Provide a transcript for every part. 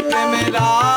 প্রেমেরা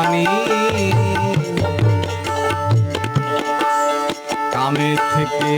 বাণী কামে থেকে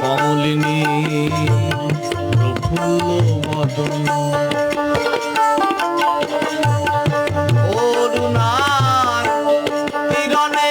কমলিনী প্রফুল্ল কিরণে